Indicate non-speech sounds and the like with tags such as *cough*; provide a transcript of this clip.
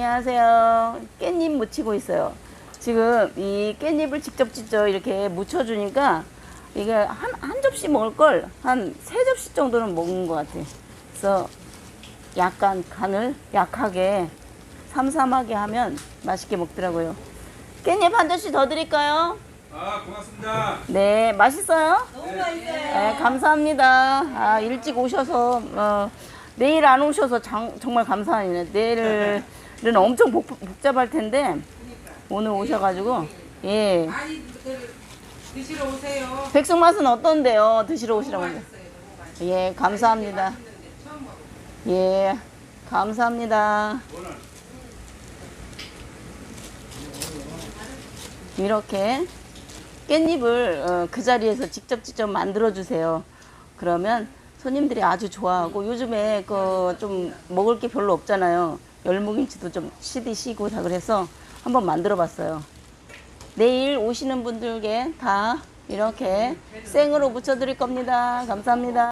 안녕하세요. 깻잎 무치고 있어요. 지금 이 깻잎을 직접 직접 이렇게 무쳐주니까 이게 한, 한 접시 먹을 걸 한 세 접시 정도는 먹는 것 같아. 그래서 약간 간을 약하게 삼삼하게 하면 맛있게 먹더라고요. 깻잎 한 접시 더 드릴까요? 아 고맙습니다. 네, 맛있어요? 너무 맛있어요. 네, 감사합니다. 아, 일찍 오셔서, 어, 내일 안 오셔서 장- 정말 감사하네요. 내일 *laughs* 은 엄청 복, 복잡할 텐데, 오늘 오셔가지고, 예. 많이 드시러 오세요. 백숙 맛은 어떤데요? 드시러 오시라고. 하죠. 맛있어요. 너무 맛있어요. 예, 감사합니다. 맛있는데 처음 먹어. 예, 감사합니다. 이렇게 깻잎을 어, 그 자리에서 직접 직접 만들어 주세요. 그러면 손님들이 아주 좋아하고 요즘에 그 좀 먹을 게 별로 없잖아요. 열무김치도 좀 시디 시고 다 그래서 한번 만들어 봤어요. 내일 오시는 분들께 다 이렇게 생으로 무쳐 드릴 겁니다. 감사합니다.